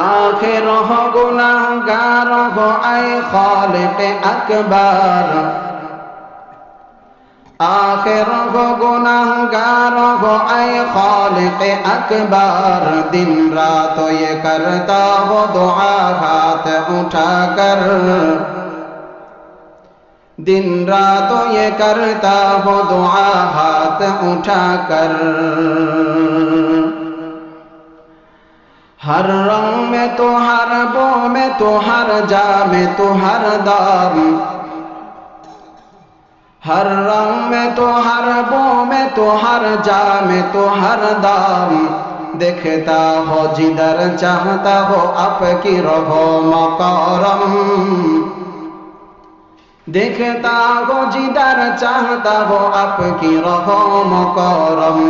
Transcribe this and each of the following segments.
آخر ہو گناہ گار ہو اے خالق اکبر آخر ہو گناہ گار ہو اے خالق اکبر دن رات یہ کرتا ہو دعا ہاتھ اٹھا کر دن رات یہ کرتا ہو دعا ہاتھ اٹھا کر हर रंग में तो हर बो में तो हर जा में तो हर दाम हर रंग में तो हर बो में तो हर जा में तो हर दाम देखता हो जिधर चाहता हो आपकी रहो मकरम देखता हो जिधर चाहता हो आपकी रहो मकरम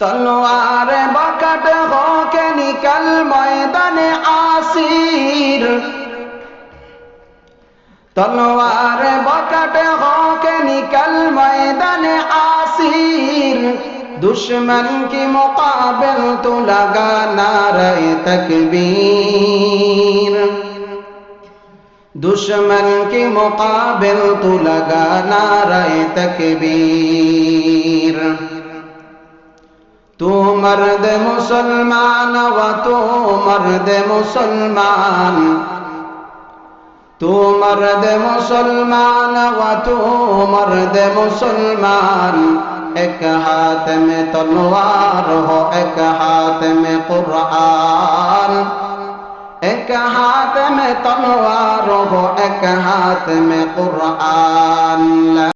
তলোয়ার বাকাট হকে নিকাল ময়দানে আসির তলোয়ার বাকাট হকে নিকাল ময়দানে আসির দুশ্মন কি মোকাবেল তো লাগা রে তকবীর दुश्मन के मुकाबिल तू लगा नारा तकबीर تو مرد مسلمان و تو مرد مسلمان تو مرد مسلمان و تو مرد مسلمان ایک ہاتھ میں تلوار ہو ایک ہاتھ میں قرآن ایک ہاتھ میں تلوار ہو ایک ہاتھ میں قرآن